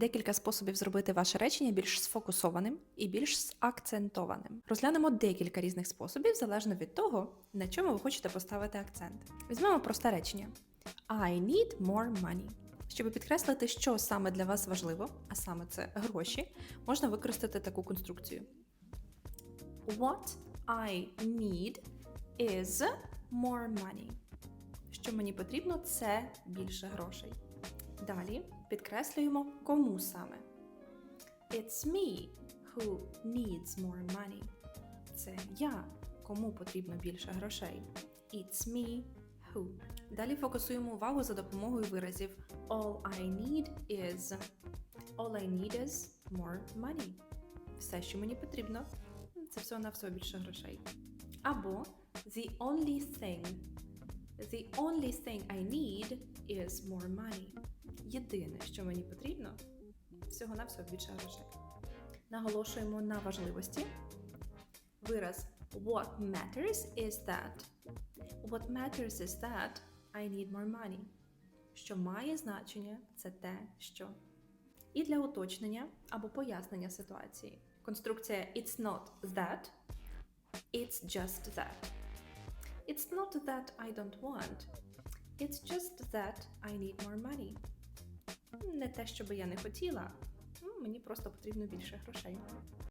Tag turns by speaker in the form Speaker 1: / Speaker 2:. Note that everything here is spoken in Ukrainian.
Speaker 1: декілька способів зробити ваше речення більш сфокусованим і більш акцентованим. Розглянемо декілька різних способів залежно від того, на чому ви хочете поставити акцент. Візьмемо просте речення: I need more money. Щоб підкреслити, що саме для вас важливо, а саме це гроші, можна використати таку конструкцію. What I need is more money. Що мені потрібно, це більше грошей. Далі підкреслюємо, кому саме. It's me who needs more money. Це я, кому потрібно більше грошей. It's me who. Далі фокусуємо увагу за допомогою виразів All I need is. All I need is more money. Все, що мені потрібно, це всього на все більше грошей. Або The only thing. The only thing I need is more money. Єдине, що мені потрібно, всього на все більше грошей. Наголошуємо на важливості. Вираз What matters is that. What matters is that I need more money. Що має значення, це те, що. І для уточнення або пояснення ситуації. Конструкція It's not that. It's just that. It's not that I don't want. It's just that I need more money. Те, що би я не хотіла, м, мені просто потрібно більше грошей.